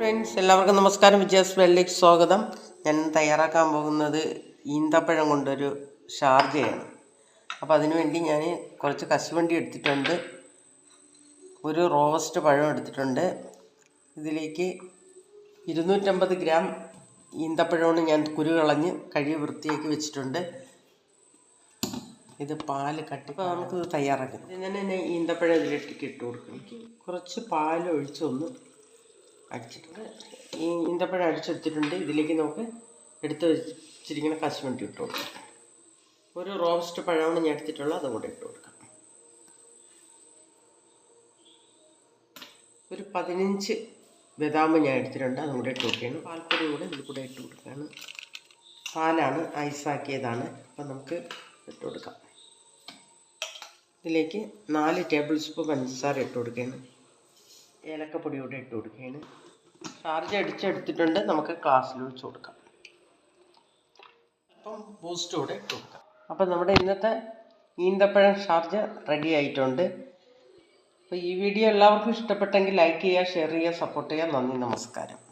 Friends എല്ലാവർക്കും നമസ്കാരം. വിജയസ് വെള്ളിക്ക് സ്വാഗതം. ഞാൻ തയ്യാറാക്കാൻ പോകുന്നത് ഈന്തപ്പഴം കൊണ്ടൊരു ഷാർജയാണ്. അപ്പോൾ അതിനുവേണ്ടി ഞാൻ കുറച്ച് കശുവണ്ടി എടുത്തിട്ടുണ്ട്. ഒരു റോസ്റ്റ് പഴം എടുത്തിട്ടുണ്ട്. ഇതിലേക്ക് ഇരുന്നൂറ്റമ്പത് ഗ്രാം ഈന്തപ്പഴമാണ് ഞാൻ കുരു കളഞ്ഞ് കഴുകി വൃത്തിയാക്കി വെച്ചിട്ടുണ്ട്. ഇത് പാൽ കട്ടി ഇപ്പോൾ നമുക്ക് ഇത് തയ്യാറാക്കാം ഞാൻ ഈന്തപ്പഴം ഇതിലേക്ക് ഇട്ട് കൊടുക്കും. കുറച്ച് പാൽ ഒഴിച്ചൊന്ന് അടിച്ചിട്ടുണ്ട്. ഈ ഈന്തപ്പഴം അടിച്ചെടുത്തിട്ടുണ്ട്. ഇതിലേക്ക് നമുക്ക് എടുത്ത് വെച്ചിരിക്കുന്ന കശുവണ്ടി ഇട്ട് കൊടുക്കാം. ഒരു റോസ്റ്റ് പഴമാണ് ഞാൻ എടുത്തിട്ടുള്ളത്. അതും കൂടെ ഇട്ട് കൊടുക്കാം. ഒരു പതിനഞ്ച് ബദാമ് ഞാൻ എടുത്തിട്ടുണ്ട്. അതും കൂടെ ഇട്ട് കൊടുക്കുകയാണ്. പാൽപ്പൊടി കൂടെ ഇതിൽ കൂടെ ഇട്ട് കൊടുക്കുകയാണ്. പാലാണ് ഐസാക്കിയതാണ്. അപ്പം നമുക്ക് ഇട്ട് കൊടുക്കാം. ഇതിലേക്ക് നാല് ടേബിൾ സ്പൂൺ പഞ്ചസാര ഇട്ട് കൊടുക്കുകയാണ്. ഏലക്കപ്പൊടി കൂടെ ഇട്ട് കൊടുക്കുകയാണ്. ചാർജ് അടിച്ചെടുത്തിട്ടുണ്ട്. നമുക്ക് ക്ലാസ്സിൽ വെച്ച് കൊടുക്കാം. അപ്പം ബൂസ്റ്റ് കൂടെ ഇട്ട് കൊടുക്കാം. അപ്പം നമ്മുടെ ഇന്നത്തെ ഈന്തപ്പഴം ചാർജ് റെഡി ആയിട്ടുണ്ട്. അപ്പോൾ ഈ വീഡിയോ എല്ലാവർക്കും ഇഷ്ടപ്പെട്ടെങ്കിൽ ലൈക്ക് ചെയ്യുക ഷെയർ ചെയ്യുക സപ്പോർട്ട് ചെയ്യുക. നന്ദി നമസ്കാരം.